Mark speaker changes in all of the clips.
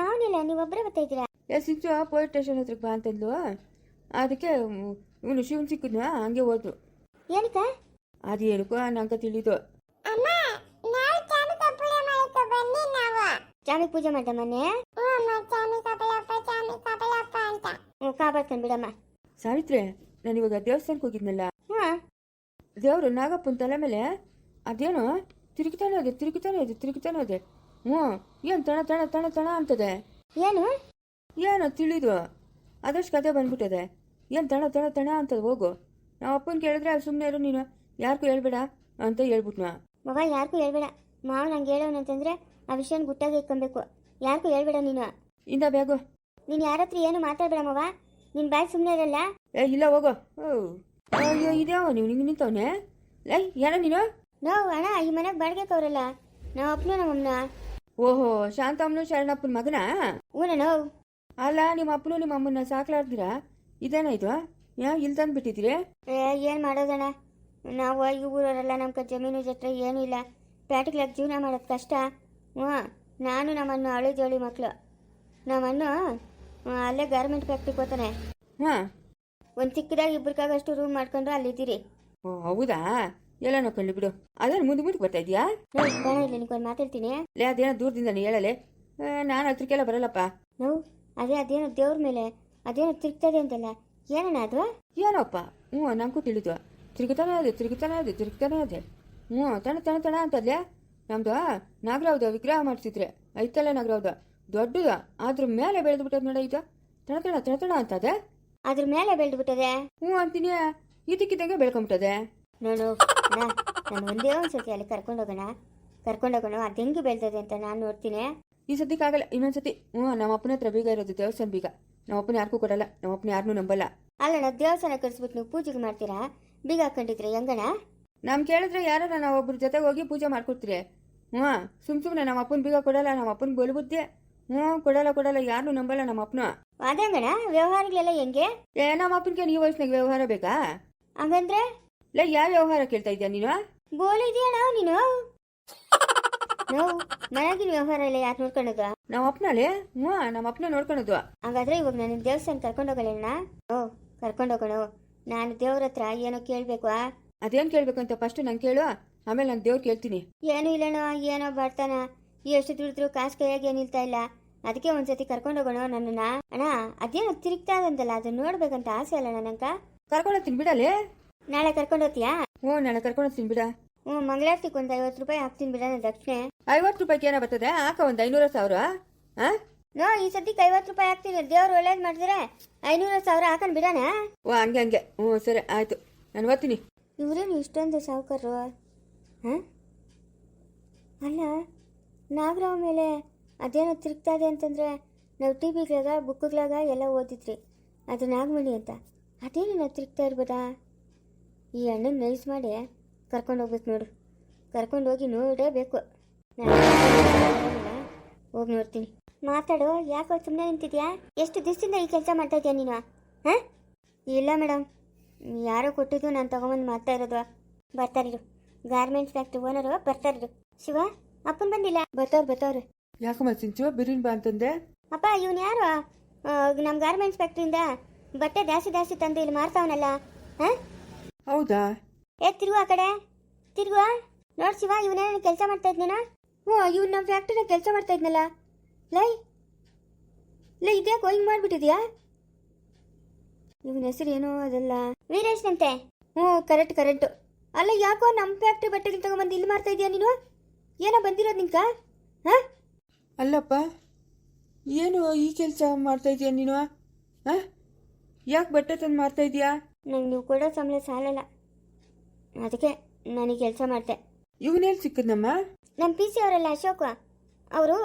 Speaker 1: ಮಾವನಿಲ್ಲ ನೀವು ಒಬ್ಬರೇ ಬರ್ತಾ ಇದ್ದೀರಾ?
Speaker 2: ಏ ಸಿಂಚು ಪೊಲೀಸ್ ಸ್ಟೇಷನ್ ಹತ್ರಕ್ಕೆ ಬಾ ಅಂತಂದ್ಲು. ಅದಕ್ಕೆ ಇವನು ಶಿವನ್ ಸಿಕ್ಕಿದ್ನ ಹಂಗೆ ಹೋದ್ರು.
Speaker 1: ಏನಕ್ಕ?
Speaker 2: ಅದೇನಕ್ಕೋ ನಂಗೆ ತಿಳಿದು.
Speaker 1: ಚಾಮಿ ಕಪ್ಪಳೆ ಮಾಡಕ್ಕೆ ಬನ್ನಿ ನಾವು. ಚಾಮಿ ಪೂಜೆ ಮಾಡ್ದ ಮೊನ್ನೆ? ಅಮ್ಮ ಚಾಮಿ ಕಪ್ಪಳಪ್ಪ ಚಾಮಿ ಕಪ್ಪಳಪ್ಪ ಅಂತ. ಹ್ಞೂ ಕಾಪಾಡ್ತಾನೆ ಬಿಡಮ್ಮ.
Speaker 2: ಸಾವಿತ್ರಿ ನಾನು ಇವಾಗ ದೇವಸ್ಥಾನಕ್ಕೆ ಹೋಗಿದ್ನಲ್ಲ? ದೇವರು ನಾಗಪ್ಪನ ತಲೆ ಮೇಲೆ ಅದೇನೋ ತಿರುಗಿತಾನೆ ಅದೇ ತಿರುಗಿತಾನೆ ಹೋದೆ ತಿರುಗಿತಾನೆ ಇದೆ ಹ್ಞೂ. ಏನು ತಣ ತಣ ತಣ ತಣ ಅಂತದೆ.
Speaker 1: ಏನು?
Speaker 2: ಏನೋ ತಿಳಿದು. ಅದಷ್ಟು ಕತೆ ಬಂದ್ಬಿಟ್ಟದೆ. ಏನು ತಣ ತಣ ತಣ ಅಂತದೆ ಹೋಗು. ನಾವು ಅಪ್ಪನ ಕೇಳಿದ್ರೆ ಸುಮ್ಮನೆ ಇರು ನೀನು. ಯಾರಿಗೂ ಹೇಳ್ಬೇಡ ಅಂತ ಹೇಳ್ಬಿಟ್ನ.
Speaker 1: ಮಗ ಯಾರಿಗೂ ಹೇಳ್ಬೇಡ. ಮಾವ ನಂಗೆ ಹೇಳೋನಂತಂದ್ರೆ ಆ ವಿಷಯನ ಗುಟ್ಟಾಗಿ ಇಟ್ಕೊಬೇಕು ಯಾರಿಗೂ ಹೇಳ್ಬೇಡ ನೀನು.
Speaker 2: ಇಂದ ಬೇಗ
Speaker 1: ನೀನು ಯಾರ ಹತ್ರ ಏನು ಮಾತಾಡ್ಬೇಡ ಮವ. ನಿನ್ನ ಬಾಯ್ ಸುಮ್ಮನೆ ಇರಲ್ಲ.
Speaker 2: ಏ ಇಲ್ಲ ಹೋಗು. ಅಯ್ಯೋ ಇದ್ಯಾವ ನೀವು? ನಿಂಗೆ ನಿಂತವನೇ? ಲೈ ಯಾರ ನೀನು?
Speaker 1: ನಾವು ಅಣ್ಣ ಈ ಮನೆಗೆ ಬಾಡಿಗೆ ಕವ್ರಲ್ಲ. ನಾವು ಅಪ್ಪನು ನಮ್ಮಮ್ಮನ.
Speaker 2: ಓಹೋ ಶಾಂತಮ್ಮನು ಶರಣಪ್ಪನ ಮಗನ?
Speaker 1: ಹ್ಞೂ
Speaker 2: ಅಲ್ಲ ನಿಮ್ಮ ಅಪ್ಪನು ನಿಮ್ಮ ಅಮ್ಮನ ಸಾಕ್ಲಾಡ್ತೀರಾ ಇದು ಯಾ ಇಲ್ಲಿ ತಂದು ಬಿಟ್ಟಿದ್ದೀರಿ
Speaker 1: ಏನ್ ಮಾಡೋದಣ್ಣ? ನಾವು ಈ ಊರವರೆಲ್ಲ ನಮ್ಮ ಕ ಜಮೀನು ಜಟ್ರೆ ಏನೂ ಇಲ್ಲ. ಪ್ಯಾಟಿಗ್ಲಾಗ ಜೀವನ ಮಾಡೋದ್ ಕಷ್ಟ. ಹ್ಞೂ ನಾನು ನಮ್ಮನ್ನು ಅಳಿ ಜೋಳಿ ಮಕ್ಕಳು ನಮ್ಮನ್ನು ಅಲ್ಲೇ ಗಾರ್ಮೆಂಟ್ ಫ್ಯಾಕ್ಟ್ರಿಗೆ ಹೋಗ್ತಾನೆ.
Speaker 2: ಹಾಂ.
Speaker 1: ಒಂದು ಚಿಕ್ಕದಾಗಿ ಇಬ್ಬರಿಗಾಗಷ್ಟು ರೂಮ್ ಮಾಡ್ಕೊಂಡು ಅಲ್ಲಿದ್ದೀರಿ.
Speaker 2: ಓ ಹೌದಾ? ಎಲ್ಲ ನೋಡ್ಕೊಳ್ಳಿ ಬಿಡು. ಅದೇನು ಮುಂದೆ ಮುಂದೆ ಬರ್ತಾ ಇದೆಯಾ
Speaker 1: ನಿನ್ಗೊಂದು ಮಾತಾಡ್ತೀನಿ
Speaker 2: ಲೇ ಅದೇನೋ ದೂರದಿಂದ ಹೇಳಲೆ. ನಾನು ಹತ್ರಕ್ಕೆಲ್ಲ ಬರಲ್ಲಪ್ಪ.
Speaker 1: ನಾವು ಅದೇ ಅದೇನೋ ದೇವ್ರ ಮೇಲೆ ಅದೇನೋ ತಿರುಗ್ತದೆ ಅಂತಲ್ಲ. ಏನಣ್ಣ ಅದು?
Speaker 2: ಏನೋಪ್ಪ? ಹ್ಞೂ ನಂಗೂ ತಿಳಿದು. ತಿರುಗುತ್ತಾನೆ ಅದೇ ತಿರುಗುತ್ತಾನೆ ಅದೇ ತಿರುಗುತ್ತಾನೆ ಇದೆ ಹ್ಞೂ ತಣ ತಣ ತಣ ಅಂತದ್ಲೆ? ನಮ್ದು ನಾಗರಾವ್ದ ವಿಗ್ರಹ ಮಾಡಿಸಿದ್ರೆ. ಐತಲ್ಲ ನಾಗರಾವ್ದ. ದೊಡ್ಡದ ಅದ್ರ ಮೇಲೆ ಬೆಳೆದು ಬಿಟ್ಟದ ನೋಡ ಇದು ತಣ ತಣ ತಣ ತಣ ಅಂತದೆ?
Speaker 1: ಅದ್ರ ಮೇಲೆ ಬೆಳೆದು ಬಿಟ್ಟದೆ
Speaker 2: ಹ್ಞೂ ಅಂತೀನಿ. ಇದಕ್ಕಿದ್ದಂಗೆ ಬೆಳ್ಕೊಂಬಿಟ್ಟದೆ.
Speaker 1: ನೋಡು ನಾನು ಒಂದೇ ಒಂದು ಸತಿ ಅಲ್ಲಿ ಕರ್ಕೊಂಡೋಗೋಣ ಕರ್ಕೊಂಡೋಗೋಣ ಅದು ಹೆಂಗೆ ಬೆಳ್ದದೆ ಅಂತ ನಾನು ನೋಡ್ತೀನಿ.
Speaker 2: ಈ ಸದ್ಯಕ್ಕಾಗಲ್ಲ ಇನ್ನೊಂದ್ಸತಿ ಹ್ಞೂ ನಮ್ಮ ಅಪ್ಪನ ಹತ್ರ ಬೀಗ ಇರೋದು ದೇವಸ್ಥಾನ ಬೀಗ. ನಮ್ಮ ಅಪ್ಪನ ಯಾರಿಗೂ ಕೊಡಲ್ಲ ನಮ್ಮ ಅಪ್ಪನ ಯಾರನ್ನೂ ನಂಬಲ್ಲ.
Speaker 1: ಅಲ್ಲಣ್ಣ ದೇವಸ್ಥಾನ ಕರೆಸ್ಬಿಟ್ಟು ನೀವು ಪೂಜೆಗೆ ಮಾಡ್ತೀರಾ? ಬೀಗ ಹಾಕೊಂಡಿದ್ರೆ ಹೆಂಗಣ
Speaker 2: ನಮ್ ಕೇಳಿದ್ರೆ ಯಾರು ನಾವು ಒಬ್ರ ಜೊತೆಗೆ ಹೋಗಿ ಪೂಜೆ ಮಾಡ್ಕೊಡ್ತೀರಿ. ಹ್ಞೂ ಸುಮ್ ಸುಮ್ಮನೆ ನಮ್ಮ ಅಪ್ಪನ ಬೀಗ ಕೊಡಲ್ಲ ನಮ್ಮ ಅಪ್ಪನ ಗೋಲು ಬುದ್ಧಿ. ಹ್ಞೂ ಕೊಡಲ್ಲ ಕೊಡಲ್ಲ ಯಾರನ್ನೂ ನಂಬಲ್ಲ ನಮ್ಮ ಅಪ್ಪನ.
Speaker 1: ಅದಂಗಣ್ಣ ವ್ಯವಹಾರಗಳೆಲ್ಲ ಹೆಂಗೆ?
Speaker 2: ಏ ನಮ್ಮ ಅಪ್ಪನಿಗೆ ನೀವು ವಯಸ್ಸಿನಾಗ ವ್ಯವಹಾರ ಬೇಕಾ?
Speaker 1: ಹಂಗಂದ್ರೆ?
Speaker 2: ಇಲ್ಲ ಯಾವ ವ್ಯವಹಾರ ಕೇಳ್ತಾ ಇದ್ಯಾ ನೀನು
Speaker 1: ಗೋಲ್ ನಾವು ನೀನು? ನಾವು ಮನೆಗಿನ ವ್ಯವಹಾರ ಇಲ್ಲ ಯಾಕೆ ನೋಡ್ಕೊಳ್ಳೋದು
Speaker 2: ನಮ್ಮ ಅಪ್ಪನಲ್ಲೇ ಹ್ಞೂ ನಮ್ಮ ಅಪ್ಪನ ನೋಡ್ಕೊಳೋದು.
Speaker 1: ಹಾಗಾದ್ರೆ ಇವಾಗ ನಾನು ದೇವಸ್ಥಾನ ಕರ್ಕೊಂಡೋಗಲ್ಲ ಓ ಕರ್ಕೊಂಡೋಗೋಣ ನಾನು ದೇವ್ರ ಹತ್ರ ಏನೋ ಕೇಳಬೇಕು
Speaker 2: ಅದೇನು ಕೇಳ್ಬೇಕು ಅಂತ ಫಸ್ಟ್ ನಂಗೆ ಕೇಳು ಆಮೇಲೆ ನಾನು ದೇವ್ರು ಕೇಳ್ತೀನಿ.
Speaker 1: ಏನೂ ಇಲ್ಲಣ್ಣ ಏನೋ ಬರ್ತಾನ. ಎಷ್ಟು ದುಡಿದ್ರು ಕಾಸು ಕೈಯಾಗಿ ನಿಲ್ತಾ ಇಲ್ಲ. ಅದಕ್ಕೆ ಒಂದ್ಸತಿ ಕರ್ಕೊಂಡೋಗೋಣ ನನ್ನನ್ನ. ಅಣ್ಣ ಅದೇನೋ ತಿರುಗ್ತಾ ಇದಂತಲ್ಲ ಅದನ್ನ ನೋಡ್ಬೇಕಂತ ಆಸೆ ಅಲ್ಲ ನನಗ
Speaker 2: ಕರ್ಕೊಂಡೋಗ್ತೀನಿ ಬಿಡಲೇ?
Speaker 1: ನಾಳೆ ಕರ್ಕೊಂಡು ಹೋಗ್ತೀಯಾ?
Speaker 2: ಹ್ಞೂ ನಾಳೆ ಕರ್ಕೊಂಡೋಗ್ತೀನಿ ಬಿಡ.
Speaker 1: ಹ್ಞೂ ಮಂಗಳಾರ್ತಿಗೆ ಒಂದು ಐವತ್ತು ರೂಪಾಯಿ ಹಾಕ್ತೀನಿ ಬಿಡ ನನ್ನ ದಕ್ಷಿಣೆ.
Speaker 2: ಐವತ್ತು ರೂಪಾಯಿಗೆ ಏನೋ ಬರ್ತದೆ? ಹಾಕ ಒಂದು ಐನೂರು ಸಾವಿರ. ಹಾಂ?
Speaker 1: ನೋ ಈ ಸದ್ಯಕ್ಕೆ ಐವತ್ತು ರೂಪಾಯಿ ಹಾಕ್ತೀನಿ. ದೇವ್ರು ಒಳ್ಳೇದು ಮಾಡಿದ್ರೆ ಐನೂರು ಸಾವಿರ ಹಾಕೊಂಡು ಬಿಡೋಣ?
Speaker 2: ಓ ಹಂಗೆ ಹಂಗೆ. ಹ್ಞೂ ಸರಿ ಆಯಿತು. ನಾನು ಓದ್ತೀನಿ.
Speaker 1: ಇವರೇನು ಇಷ್ಟೊಂದು ಸಾವುಕಾರರು? ಹಾಂ? ಅಲ್ಲ ನಾಗರಾವ್ ಮೇಲೆ ಅದೇನೋ ತಿರುಗ್ತಾ ಇದೆ ಅಂತಂದರೆ ನಾವು ಟಿ ವಿಗಳಾಗ ಬುಕ್ಗಳಾಗ ಎಲ್ಲ ಓದಿದ್ರಿ. ಅದು ನಾಗಮಣಿ ಅಂತ. ಅದೇನು ನಾವು ತಿರುಗ್ತಾ ಇರ್ಬೋದಾ? ಈ ಅಣ್ಣನ ನೈಸ್ ಮಾಡಿ ಕರ್ಕೊಂಡು ಹೋಗ್ಬೇಕು ನೋಡು. ಕರ್ಕೊಂಡು ಹೋಗಿ ನೋಡೇಬೇಕು. ಹೋಗಿ ನೋಡ್ತೀನಿ. ಮಾತಾಡು ಯಾಕೆ ಸುಮ್ಮನೆ ನಿಂತಿದ್ಯಾ? ಎಷ್ಟು ದಿವಸದಿಂದ ಈ ಕೆಲಸ ಮಾಡ್ತಾ ಇದೆಯಾ ನೀನು? ಹಾಂ? ಇಲ್ಲ ಮೇಡಮ್ ಯಾರೋ ಕೊಟ್ಟಿದ್ದು ನಾನು ತಗೊಂಬಂದು ಮಾಡ್ತಾ ಇರೋದು. ಬರ್ತಾರಿರು ಗಾರ್ಮೆಂಟ್ಸ್ ಫ್ಯಾಕ್ಟ್ರಿ ಓನರು ಬರ್ತಾರಿರು ಶಿವ ಅಪ್ಪನ ಬಂದಿಲ್ಲ? ಬರ್ತಾವ್ರು ಯಾಕೆ
Speaker 2: ಯಾಕಮ್ಮ ಸಿಂಚು ಬಿರಿನ್ ಬಾ ಅಂತಂದೆ.
Speaker 1: ಅಪ್ಪ ಇವನು ಯಾರು? ನಮ್ಮ ಗಾರ್ಮೆಂಟ್ಸ್ ಫ್ಯಾಕ್ಟ್ರಿಯಿಂದ ಬಟ್ಟೆ ಜಾಸ್ತಿ ಜಾಸ್ತಿ ತಂದು ಇಲ್ಲಿ ಮಾರ್ತಾವನಲ್ಲ. ಹಾಂ?
Speaker 2: ಹೌದಾ?
Speaker 1: ಏ ತಿರುಗು ಆ ಕಡೆ. ತಿರುಗು. ನೋಡ್ ಶಿವ ಇವನೇನ ಕೆಲಸ ಮಾಡ್ತಾ ಇದ್ನ ಹ್ಞೂ ಇವ್ನ ನಮ್ಮ ಫ್ಯಾಕ್ಟ್ರಿನ ಕೆಲಸ ಮಾಡ್ತಾ ಇದ್ನಲ್ಲ. ಲೈ. ಲೈ ಇದ್ಯಾ ಹಿಂಗೆ ಮಾಡ್ಬಿಟ್ಟಿದ್ಯಾ? ಇವನ ಹೆಸರು ಏನೋ ಅದಲ್ಲ. ವೀರೇಶ್ನಂತೆ ಹ್ಞೂ ಕರೆಕ್ಟ್ ಕರೆಕ್ಟು. ಅಲ್ಲ ಯಾಕೋ ನಮ್ಮ ಫ್ಯಾಕ್ಟ್ರಿ ಬಟ್ಟೆಗಳು ತಗೊಂಬಂದು ಇಲ್ಲಿ ಮಾಡ್ತಾ ಇದೀಯಾ ನೀನು? ಏನೋ ಬಂದಿರೋದು ನಿಂಕ ಹಾಂ?
Speaker 2: ಅಲ್ಲಪ್ಪ ಏನು ಈ ಕೆಲಸ ಮಾಡ್ತಾ ಇದೀಯ ನೀನು? ಹಾಂ? ಯಾಕೆ ಬಟ್ಟೆ ತಂದು ಮಾಡ್ತಾ ಇದೀಯಾ?
Speaker 1: ನಂಗೆ ನೀವು ಕೊಡೋ ಸಂಬಳ ಸಾಲಲ್ಲ. ಅದಕ್ಕೆ ನಾನು ಈ ಕೆಲಸ ಮಾಡ್ತೆ.
Speaker 2: ಇವನೇನು ಸಿಕ್ಕದಮ್ಮ
Speaker 1: ನಮ್ಮ ಪಿ ಸಿ ಅವರಲ್ಲ ಅಶೋಕ ಅವರು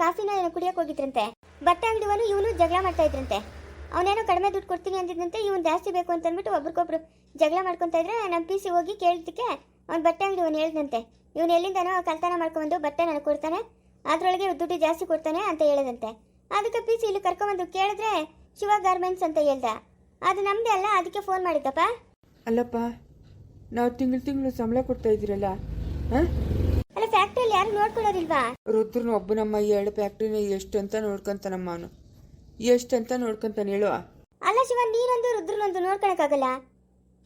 Speaker 1: ಕಾಫಿನ ಏನೋ ಕುಡಿಯೋಕೆ ಹೋಗಿದ್ರಂತೆ. ಬಟ್ಟೆ ಅಂಗಡಿವನು ಇವನು ಜಗಳ ಮಾಡ್ತಾ ಇದ್ರಂತೆ. ಅವನೇನೋ ಕಡಿಮೆ ದುಡ್ಡು ಕೊಡ್ತೀನಿ ಅಂದಿದ್ದಂತೆ ಇವನು ಜಾಸ್ತಿ ಬೇಕು ಅಂತ ಅಂದ್ಬಿಟ್ಟು ಒಬ್ರಿಗೊಬ್ರು ಜಗಳ ಮಾಡ್ಕೊತಾ ಇದ್ರೆ ನಮ್ಮ ಪಿ ಸಿ ಹೋಗಿ ಕೇಳಿದ್ದಕ್ಕೆ ಅವ್ನು ಬಟ್ಟೆ ಅಂಗಡಿ ಅವನು ಹೇಳ್ದಂತೆ. ಇವನು ಎಲ್ಲಿಂದನೋ ಕಲ್ತಾನ ಮಾಡ್ಕೊಂಡು ಬಟ್ಟೆ ನನಗೆ ಕೊಡ್ತಾನೆ ಅದರೊಳಗೆ ದುಡ್ಡು ಜಾಸ್ತಿ ಕೊಡ್ತಾನೆ ಅಂತ ಹೇಳಿದಂತೆ. ಅದಕ್ಕೆ ಪಿ ಸಿ ಇಲ್ಲಿ ಕರ್ಕೊಂಬಂದು ಕೇಳಿದ್ರೆ ಶಿವ ಗಾರ್ಮೆಂಟ್ಸ್ ಅಂತ ಹೇಳ್ದೆ. ಅದು ನಮ್ಮದೇ ಅಲ್ಲ ಅದಕ್ಕೆ ಫೋನ್ ಮಾಡಿದ್ದಪ್ಪ.
Speaker 2: ಅಲ್ಲಪ್ಪ ನಾವು ತಿಂಗಳು ತಿಂಗಳು ಸಂಬಳ ಕೊಡ್ತಾ ಇದ್ದೀರಲ್ಲ ಹಾಂ?
Speaker 1: ಅಲ್ಲ ಫ್ಯಾಕ್ಟ್ರಿಯಲ್ಲಿ ಯಾರು ನೋಡ್ಕೊಳ್ಳೋದಿಲ್ವಾ
Speaker 2: ರುದ್ರನ ಒಬ್ಬನಮ್ಮ ಎರಡು ಫ್ಯಾಕ್ಟ್ರಿನ ಎಷ್ಟು ಅಂತ ನೋಡ್ಕೊಂತಾನಮ್ಮ ಅವನು. ಅಂತ ನೋಡ್ಕೊಂತಾನೆ ಹೇಳು.
Speaker 1: ಅಲ್ಲ ಶಿವ ನೀನೊಂದು ರುದ್ರನೊಂದು ನೋಡ್ಕೊಳಕ್ಕಾಗಲ್ಲ?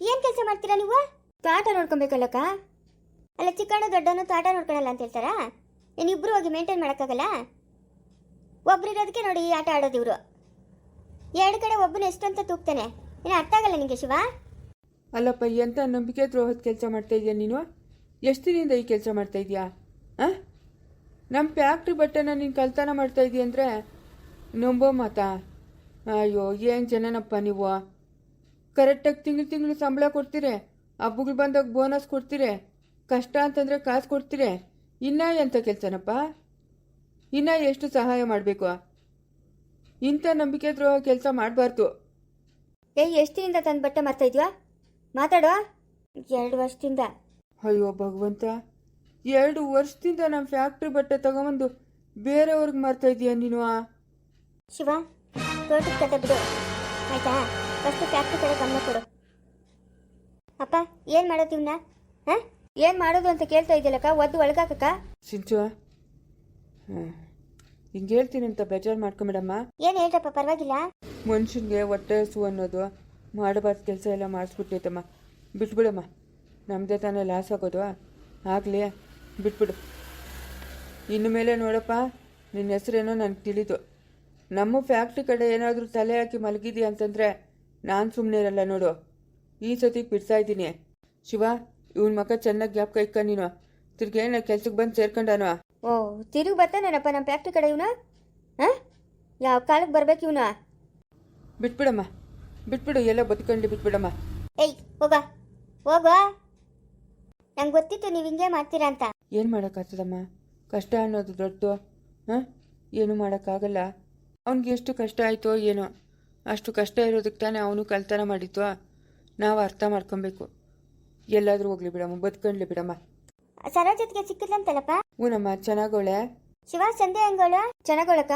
Speaker 1: ಏನ್ ಕೆಲಸ ಮಾಡ್ತೀರಾ ನೀವು? ತಾಟ ನೋಡ್ಕೊಬೇಕಲ್ಲಕ್ಕ? ಅಲ್ಲ ಚಿಕ್ಕಣ್ಣ ದೊಡ್ಡನು ತಾಟ ನೋಡ್ಕೊಳಲ್ಲ ಅಂತ ಹೇಳ್ತಾರಾ? ನೀನಿಬ್ರು ಹೋಗಿ ಮೇಂಟೈನ್ ಮಾಡೋಕ್ಕಾಗಲ್ಲ? ಒಬ್ರು ಇರೋದಕ್ಕೆ ನೋಡಿ ಈ ಆಟ ಆಡೋದು ಇವರು. ಎರಡು ಕಡೆ ಒಬ್ಬನ ಎಷ್ಟಂತ ತೂಗ್ತಾನೆ? ಏನು ಅರ್ಥ ಆಗಲ್ಲ ನಿನಗೆ ಶಿವ?
Speaker 2: ಅಲ್ಲಪ್ಪ ಎಂಥ ನಂಬಿಕೆ ದ್ರೋಹದ ಕೆಲಸ ಮಾಡ್ತಾ ಇದೀಯ ನೀನು? ಎಷ್ಟು ದಿನದಿಂದ ಈ ಕೆಲಸ ಮಾಡ್ತಾ ಇದೀಯಾ? ನಮ್ಮ ಫ್ಯಾಕ್ಟ್ರಿ ಬಟ್ಟೆನ ನೀನು ಕಲ್ತನ ಮಾಡ್ತಾ ಇದೀಯ ಅಂದರೆ ನಂಬೋ ಮಾತಾ. ಅಯ್ಯೋ, ಏನು ಜನನಪ್ಪ ನೀವು? ಕರೆಕ್ಟಾಗಿ ತಿಂಗಳು ತಿಂಗಳು ಸಂಬಳ ಕೊಡ್ತೀರಿ, ಹಬ್ಬಗಳು ಬಂದಾಗ ಬೋನಸ್ ಕೊಡ್ತೀರಿ, ಕಷ್ಟ ಅಂತಂದರೆ ಕಾಸು ಕೊಡ್ತೀರಿ. ಇನ್ನೂ ಎಂಥ ಕೆಲಸನಪ್ಪ? ಇನ್ನೂ ಎಷ್ಟು ಸಹಾಯ ಮಾಡಬೇಕು? ಇಂಥ ನಂಬಿಕೆ ದ್ರೋಹ ಕೆಲಸ ಮಾಡಬಾರ್ದು.
Speaker 1: ಏ ಎಷ್ಟು ದಿನದಿಂದ ತಂದು ಬಟ್ಟೆ ಮಾರ್ತಾ ಇದೀಯಾ? ಮಾತಾಡುವ. ಎರಡು ವರ್ಷದಿಂದ.
Speaker 2: ಅಯ್ಯೋ ಭಗವಂತ. ಎರಡು ವರ್ಷದಿಂದ ನಮ್ಮ ಫ್ಯಾಕ್ಟ್ರಿ ಬಟ್ಟೆ ತಗೊಂಬಂದು ಬೇರೆಯವ್ರಿಗೆ ಮಾರ್ತಾ ಇದೀಯ ನೀನು?
Speaker 1: ಶಿವ ತೋಟಕ್ಕೆ ಕತೆ ಬಿಡು. ಆಯ್ತಾ? ಫಸ್ಟ್ ಫ್ಯಾಕ್ಟ್ರಿ ಕಡೆ ಗಮನ ಕೊಡು. ಅಪ್ಪ ಏನು ಮಾಡೋದು ಇವನ್ನ ಹಾಂ? ಏನು ಮಾಡೋದು ಅಂತ ಕೇಳ್ತಾ ಇದೆಯಲ್ಲಕ್ಕ ಒದ್ದು ಒಳಗಾಕಕ್ಕ?
Speaker 2: ಸಿಂಚು. ಹ್ಞೂ ಹಿಂಗೆ ಹೇಳ್ತೀನಿ ಅಂತ ಬೇಜಾರು ಮಾಡ್ಕೊಂಬಿಡಮ್ಮ.
Speaker 1: ಏನ್ ಹೇಳ್ರಪ್ಪ ಪರವಾಗಿಲ್ಲ?
Speaker 2: ಮನುಷ್ಯನಿಗೆ ಹೊಟ್ಟೆ ಹಸು ಅನ್ನೋದು ಮಾಡಬಾರ್ದು ಕೆಲಸ ಎಲ್ಲ ಮಾಡಿಸ್ಬಿಟ್ಟೈತಮ್ಮ. ಬಿಟ್ಬಿಡಮ್ಮ ನಮ್ಮದೇ ತಾನೇ ಲಾಸ್ ಆಗೋದು. ಆಗಲಿ ಬಿಟ್ಬಿಡು. ಇನ್ನು ಮೇಲೆ ನೋಡಪ್ಪ ನಿನ್ನ ಹೆಸರೇನೋ ನನಗೆ ತಿಳಿದು. ನಮ್ಮ ಫ್ಯಾಕ್ಟ್ರಿ ಕಡೆ ಏನಾದರೂ ತಲೆ ಹಾಕಿ ಮಲಗಿದೀಯ ಅಂತಂದರೆ ನಾನು ಸುಮ್ಮನೆ ಇರಲ್ಲ ನೋಡು. ಈ ಸತಿ ಬಿಡ್ತಾ ಇದ್ದೀನಿ. ಶಿವ ಇವನ ಮಗ ಚೆನ್ನಾಗಿ ಗ್ಯಾಪ್ ಇಕ್ಕ ನೀನು. ತಿರ್ಗೇನ ಕೆಲ್ಸಕ್ಕೆ ಬಂದು ಸೇರ್ಕೊಂಡಾನು?
Speaker 1: ಓ ತಿರುಗಿ ಬರ್ತಾನೇನಪ್ಪ ನಮ್ಮ ಫ್ಯಾಕ್ಟ್ರಿ ಕಡೆ ಇವನ? ಹಾಂ? ಯಾವ ಕಾಲಕ್ಕೆ ಬರ್ಬೇಕು ಇವನ?
Speaker 2: ಬಿಟ್ಬಿಡಮ್ಮ. ಬಿಟ್ಬಿಡು ಎಲ್ಲ ಬದುಕೊಂಡು ಬಿಟ್ಬಿಡಮ್ಮ.
Speaker 1: ಏಯ್ ಹೋಗ. ಹೋಗ ನಂಗೆ ಗೊತ್ತಿತ್ತು ನೀವು ಹಿಂಗೆ ಮಾಡ್ತೀರಾ ಅಂತ.
Speaker 2: ಏನು ಮಾಡೋಕ್ಕಾಗ್ತದಮ್ಮ? ಕಷ್ಟ ಅನ್ನೋದು ದೊಡ್ಡದು. ಹಾಂ? ಏನು ಮಾಡೋಕ್ಕಾಗಲ್ಲ. ಅವ್ನಿಗೆ ಎಷ್ಟು ಕಷ್ಟ ಆಯಿತೋ ಏನೋ. ಅಷ್ಟು ಕಷ್ಟ ಇರೋದಕ್ಕೆ ತಾನೇ ಅವನು ಕಲ್ತನ ಮಾಡಿತ್ತು ನಾವು ಅರ್ಥ ಮಾಡ್ಕೊಬೇಕು. ಎಲ್ಲಾದರೂ ಹೋಗ್ಲಿ ಬಿಡಮ್ಮ ಬದುಕೊಂಡ್ಲಿ ಬಿಡಮ್ಮ.
Speaker 1: ಸರೋಜತ್ಗೆ ಸಿಕ್ಕಿದ್ಲಂತಲ್ಲಪ್ಪ?
Speaker 2: ಹ್ಞೂನಮ್ಮ ಚೆನ್ನಾಗೋಳೆ?
Speaker 1: ಶಿವ ಸಂಧ್ಯಾ ಹೆಂಗೋಳು? ಚೆನ್ನಾಗೋಳಕ್ಕ?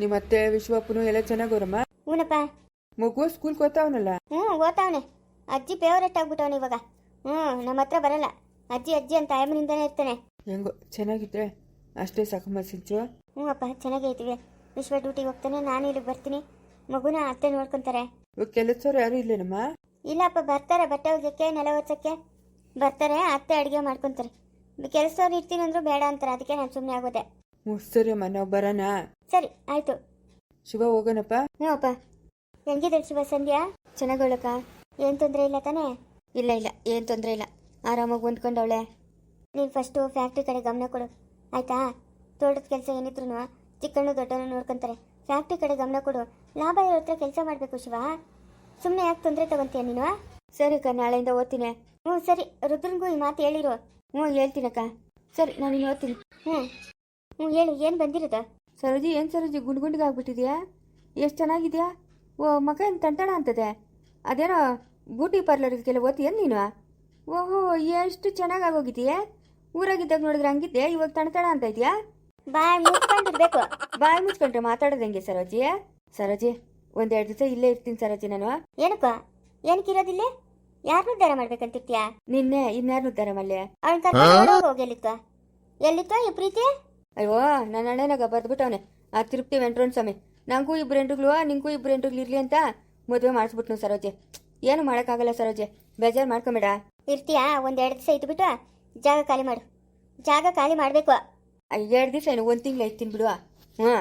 Speaker 2: ನಿಮ್ಮ ಅತ್ತೆ ವಿಶ್ವಪ್ಪನು ಎಲ್ಲ ಚೆನ್ನಾಗೋರಮ್ಮ?
Speaker 1: ಹ್ಞೂನಪ್ಪ
Speaker 2: ಮಗು ಸ್ಕೂಲ್ಗೆ ಓದ್ತಾವನಲ್ಲ?
Speaker 1: ಹ್ಞೂ ಓದ್ತಾವನೆ. ಅಜ್ಜಿ ಫೇವರೇಟ್ ಆಗ್ಬಿಟ್ಟವನು ಇವಾಗ. ಹ್ಞೂ ನಮ್ಮ ಹತ್ರ ಬರಲ್ಲ. ಅಜ್ಜಿ ಅಜ್ಜಿ ಅಂತ ಆಯಮ್ಮನಿಂದನೇ ಇರ್ತಾನೆ.
Speaker 2: ಹೆಂಗೋ ಚೆನ್ನಾಗಿದ್ರೆ ಅಷ್ಟೇ ಸಾಕಮ್ಮ ಸಿಂಚು.
Speaker 1: ಹ್ಞೂ ಅಪ್ಪ ಚೆನ್ನಾಗೇ ಇದ್ದೀವಿ ವಿಶ್ವ ಡ್ಯೂಟಿಗೆ ಹೋಗ್ತಾನೆ ನಾನು ಇಲ್ಲಿಗೆ ಬರ್ತೀನಿ. ಮಗುನ ಅತ್ತೆ ನೋಡ್ಕೊಂತಾರೆ.
Speaker 2: ಇವಾಗ ಕೆಲಸವ್ರು ಯಾರು ಇಲ್ಲೇನಮ್ಮ?
Speaker 1: ಇಲ್ಲಪ್ಪ ಬರ್ತಾರೆ ಬಟ್ಟೆ ಒಗ್ಯಕ್ಕೆ ನೆಲ ಒರ್ಸಕ್ಕೆ. ಬರ್ತಾರೆ ಅತ್ತೆ ಅಡುಗೆ ಮಾಡ್ಕೊತಾರೆ. ಕೆಲಸದವ್ರು ಇರ್ತೀನಿ ಅಂದ್ರು ಬೇಡ ಅಂತಾರೆ ಅದಕ್ಕೆ ನಾನು ಸುಮ್ಮನೆ ಆಗೋದೆ.
Speaker 2: ಹ್ಞೂ ಸರಿ ಅಮ್ಮ ನಾವು ಬರೋಣ.
Speaker 1: ಸರಿ ಆಯ್ತು.
Speaker 2: ಶಿವ ಹೋಗೋಣಪ್ಪ?
Speaker 1: ಹ್ಞೂ ಅಪ್ಪ. ಹೆಂಗಿದೆ ಶಿವ ಸಂಧ್ಯಾ? ಚೆನ್ನಾಗೋಳಕ್ಕ ಏನು ತೊಂದರೆ ಇಲ್ಲ ತಾನೇ? ಇಲ್ಲ ಇಲ್ಲ ಏನು ತೊಂದರೆ ಇಲ್ಲ. ಆರಾಮಾಗಿ ಹೊಂದ್ಕೊಂಡವಳೆ. ನೀನು ಫಸ್ಟು ಫ್ಯಾಕ್ಟ್ರಿ ಕಡೆ ಗಮನ ಕೊಡು. ಆಯ್ತಾ? ತೋಟದ ಕೆಲಸ ಏನಿದ್ರು ಚಿಕ್ಕಣ್ಣು ದೊಡ್ಡವನು ನೋಡ್ಕೊಂತಾರೆ. ಫ್ಯಾಕ್ಟ್ರಿ ಕಡೆ ಗಮನ ಕೊಡು. ಲಾಭ ಇರೋ ಹತ್ರ ಕೆಲಸ ಮಾಡಬೇಕು ಶಿವ. ಸುಮ್ಮನೆ ಯಾಕೆ ತೊಂದರೆ ತಗೊಂತೀಯ ನೀನು? ಸರಿ ಅಕ್ಕ ನಾಳೆಯಿಂದ ಓದ್ತೀನಿ. ಹ್ಞೂ ಸರಿ. ರುದ್ರನ್ಗೂ ಈ ಮಾತು ಹೇಳಿರು. ಹ್ಞೂ ಹೇಳ್ತೀನಕ್ಕ. ಸರಿ ನಾನು ಹೇಳ್ತೀನಿ ಓದ್ತೀನಿ. ಹ್ಞೂ. ಹ್ಞೂ ಹೇಳಿ ಏನು ಬಂದಿರೋದ?
Speaker 2: ಸರೋಜಿ ಏನು ಸರೋಜಿ ಗುಂಡು ಆಗ್ಬಿಟ್ಟಿದ್ಯಾ? ಎಷ್ಟು ಚೆನ್ನಾಗಿದೆಯಾ? ಓ ಮಗ ಏನು ತಂಟಣ ಅಂತದೆ. ಅದೇನೋ ಬ್ಯೂಟಿ ಪಾರ್ಲರ್ಗೆಲ್ಲ ಓದ್ತೀಯನ್ ನೀನು? ಓಹೋ ಎಷ್ಟು ಚೆನ್ನಾಗಿ ಆಗೋಗಿದೆಯೇ? ಊರಾಗಿದ್ದಾಗ ನೋಡಿದ್ರೆ ಹಂಗಿದ್ದೆ ಇವಾಗ ತಣತಣ ಅಂತ ಇದೆಯಾ?
Speaker 1: ಬಾಯ್ ಮುಚ್ಕೊಂಡಿರ್ಬೇಕು.
Speaker 2: ಬಾಯ್ ಮುಚ್ಕೊಂಡ್ರೆ ಮಾತಾಡೋದು ಹೆಂಗೆ ಸರೋಜಿ? ಸರೋಜಿ ಒಂದೆರಡು ದಿವಸ ಇಲ್ಲೇ ಇರ್ತೀನಿ ಸರೋಜಿ ನಾನು.
Speaker 1: ಏನಕ್ಕ? ಏನಕ್ಕಿರೋದಿಲ್ಲೇ ಯಾರನ್ನ ಉದ್ಧಾರ ಮಾಡ್ಬೇಕಂತಿರ್ತೀಯ
Speaker 2: ನಿನ್ನೆ ಇನ್ಯಾರು ಉದ್ಧಾರ ಮಾಡ್ಲಿ?
Speaker 1: ಅವನ್ ಕರ್ಕೊಂಡು ಹೋಗಿ ಎಲ್ಲಿತ್ತ ಎಲ್ಲಿತ್ತ ಈ ಪ್ರೀತಿ?
Speaker 2: ಅಯ್ಯೋ ನನ್ನ ಅಣ್ಣನಾಗ ಬರ್ದ್ಬಿಟ್ಟವನೆ ಆ ತಿರುಪ್ತಿ ವೆಂಟ್ರೋನ್ ಸ್ವಾಮಿ. ನಂಗೂ ಇಬ್ರು ಹೆಂಡ್ರುಗಳು ನಿಂಗೂ ಇಬ್ರು ಎಂಟ್ರುಗ್ಳು ಇರ್ಲಿ ಅಂತ ಮದುವೆ ಮಾಡಿಸ್ಬಿಟ್ನು ಸರೋಜೆ. ಏನು ಮಾಡೋಕ್ಕಾಗಲ್ಲ ಸರೋಜೆ. ಬೇಜಾರು ಮಾಡ್ಕೊಂಬೇಡ.
Speaker 1: ಇರ್ತೀಯಾ? ಒಂದ್ ಎರಡು ದಿವಸ ಇಟ್ಬಿಟ್ಟು ಜಾಗ ಖಾಲಿ ಮಾಡು. ಜಾಗ ಖಾಲಿ ಮಾಡ್ಬೇಕು.
Speaker 2: ಎರಡು ದಿವಸ ಏನು ಒಂದು ತಿಂಗಳು ಇರ್ತೀನಿ ಬಿಡುವ ಹ್ಞೂ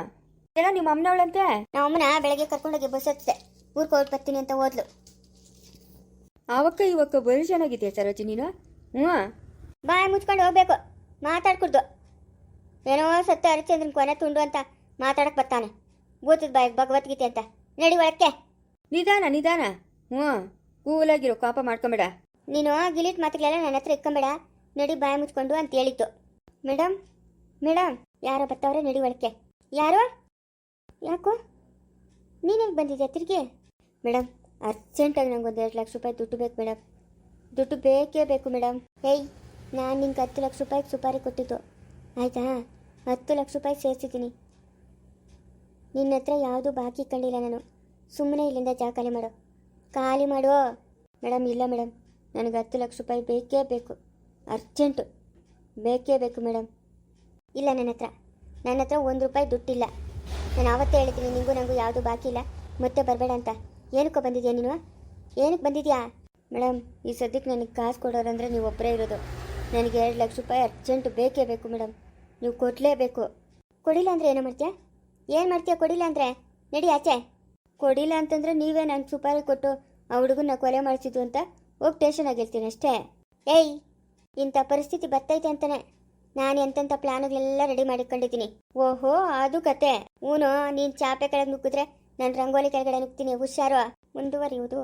Speaker 2: ಏನೋ ನಿಮ್ಮ ಅಮ್ಮನವಳಂತೆ?
Speaker 1: ನಮ್ಮ ಅಮ್ಮನ ಬೆಳಗ್ಗೆ ಕರ್ಕೊಂಡೋಗಿ ಬಸ್ ಹತ್ತಿದೆ. ಊರ್ಗೆ ಹೊರಟು ಬರ್ತೀನಿ ಅಂತ ಓದ್ಲು
Speaker 2: ಆವಕ್ಕ ಇವಕ್ಕ ಬರೀ ಚೆನ್ನಾಗಿದೆ ಸರೋಜಿ ನೀನು? ಹ್ಞೂ
Speaker 1: ಬಾಯ್ ಮುಚ್ಕೊಂಡು ಹೋಗ್ಬೇಕು. ಮಾತಾಡ್ಕೊಡ್ದು. ಏನೋ ಸತ್ತು ಹರಿಚಂದ್ರನ್ ಕೊನೆ ತುಂಡು ಅಂತ ಮಾತಾಡಕ್ ಬರ್ತಾನೆ. ಭೂತದ ಬಾಯ್ ಭಗವದ್ಗೀತೆ ಅಂತ. ನಡಿ ಒಳಕ್ಕೆ.
Speaker 2: ನಿಧಾನ ನಿಧಾನ. ಹ್ಞೂ ಕೂಲಾಗಿರೋ ಕೋಪ ಮಾಡ್ಕೊಂಬೇಡ.
Speaker 1: ನೀನು ಗಿಲಿಟ್ ಮಾತುಗಳೆಲ್ಲ ನನ್ನ ಹತ್ರ ಇಕ್ಕೊಂಬೇಡ ನಡಿ ಬಾಯಿ ಮುಚ್ಕೊಂಡು ಅಂತ ಹೇಳಿತ್ತು ಮೇಡಮ್ ಮೇಡಮ್ ಯಾರೋ ಬರ್ತಾವ್ರೆ ನಡಿ ಒಳಕ್ಕೆ. ಯಾರು? ಯಾಕೋ? ನೀನೇಗೆ ಬಂದಿದ್ಯಾ ತಿರ್ಗಿ? ಮೇಡಮ್ ಅರ್ಜೆಂಟಾಗಿ ನಂಗೆ ಒಂದು ಎರಡು ಲಕ್ಷ ರೂಪಾಯಿ ದುಡ್ಡು ಬೇಕು ಮೇಡಮ್. ದುಡ್ಡು ಬೇಕೇ ಬೇಕು ಮೇಡಮ್. ಏಯ್ ನಾನು ನಿಂಗೆ ಹತ್ತು ಲಕ್ಷ ರೂಪಾಯಿಗೆ ಸುಪಾರಿ ಕೊಟ್ಟಿದ್ದು. ಆಯಿತಾ? ಹತ್ತು ಲಕ್ಷ ರೂಪಾಯಿ ಸೇರಿಸಿದ್ದೀನಿ. ನಿನ್ನ ಹತ್ರ ಯಾವುದೂ ಬಾಕಿ ಕಂಡಿಲ್ಲ ನಾನು. ಸುಮ್ಮನೆ ಇಲ್ಲಿಂದ ಜಾಗ ಖಾಲಿ ಮಾಡು. ಖಾಲಿ ಮಾಡು. ಮೇಡಮ್, ಇಲ್ಲ ಮೇಡಮ್. ನನಗೆ ಹತ್ತು ಲಕ್ಷ ರೂಪಾಯಿ ಬೇಕೇ ಬೇಕು. ಅರ್ಜೆಂಟು. ಬೇಕೇ ಬೇಕು ಮೇಡಮ್. ಇಲ್ಲ ನನ್ನ ಹತ್ರ. ನನ್ನ ಹತ್ರ ಒಂದು ರೂಪಾಯಿ ದುಡ್ಡಿಲ್ಲ. ನಾನು ಆವತ್ತೇ ಹೇಳ್ತೀನಿ ನಿಂಗೂ ನನಗೂ ಯಾವುದು ಬಾಕಿ ಇಲ್ಲ. ಮತ್ತೆ ಬರಬೇಡ ಅಂತ. ಏನಕ್ಕೋ ಬಂದಿದ್ಯಾ ನೀನು? ಏನಕ್ಕೆ ಬಂದಿದ್ಯಾ? ಮೇಡಮ್, ಈ ಸದ್ಯಕ್ಕೆ ನನಗೆ ಕಾಸು ಕೊಡೋರಂದ್ರೆ ನೀವು ಒಬ್ಬರೇ ಇರೋದು. ನನಗೆ ಎರಡು ಲಕ್ಷ ರೂಪಾಯಿ ಅರ್ಜೆಂಟ್ ಬೇಕೇ ಬೇಕು ಮೇಡಮ್. ನೀವು ಕೊಡಲೇಬೇಕು. ಕೊಡಿಲ್ಲ ಅಂದರೆ ಏನೋ ಮಾಡ್ತೀಯಾ? ಏನು ಮಾಡ್ತೀಯಾ ಕೊಡಿಲ್ಲ ಅಂದರೆ? ನಡಿ ಆಚೆ. ಕೊಡಿಲ್ಲ ಅಂತಂದ್ರೆ ನೀವೇ ನನ್ನ ಸುಪಾರಿ ಕೊಟ್ಟು ಆ ಹುಡುಗನ್ನ ಕೊಲೆ ಮಾಡಿಸಿದ್ದು ಅಂತ ಹೋಗಿ ಟೇಷನ್ ಆಗಿರ್ತೀನಿ ಅಷ್ಟೇ. ಏಯ್, ಇಂಥ ಪರಿಸ್ಥಿತಿ ಬರ್ತೈತೆ ಅಂತಾನೆ. ನಾನು ಎಂತೆಂಥ ಪ್ಲಾನ್ಗಳೆಲ್ಲ ರೆಡಿ ಮಾಡಿಕೊಂಡಿದ್ದೀನಿ. ಓಹೋ, ಅದು ಕತೆ. ಊನು, ನೀನು ಚಾಪೆ ಕೆಳಗೆ ನುಗ್ಗಿದ್ರೆ ನಾನು ರಂಗೋಲಿ ಕೆಳಗಡೆ ನುಗ್ತೀನಿ ಹುಷಾರು. ಮುಂದುವರಿಯುವುದು.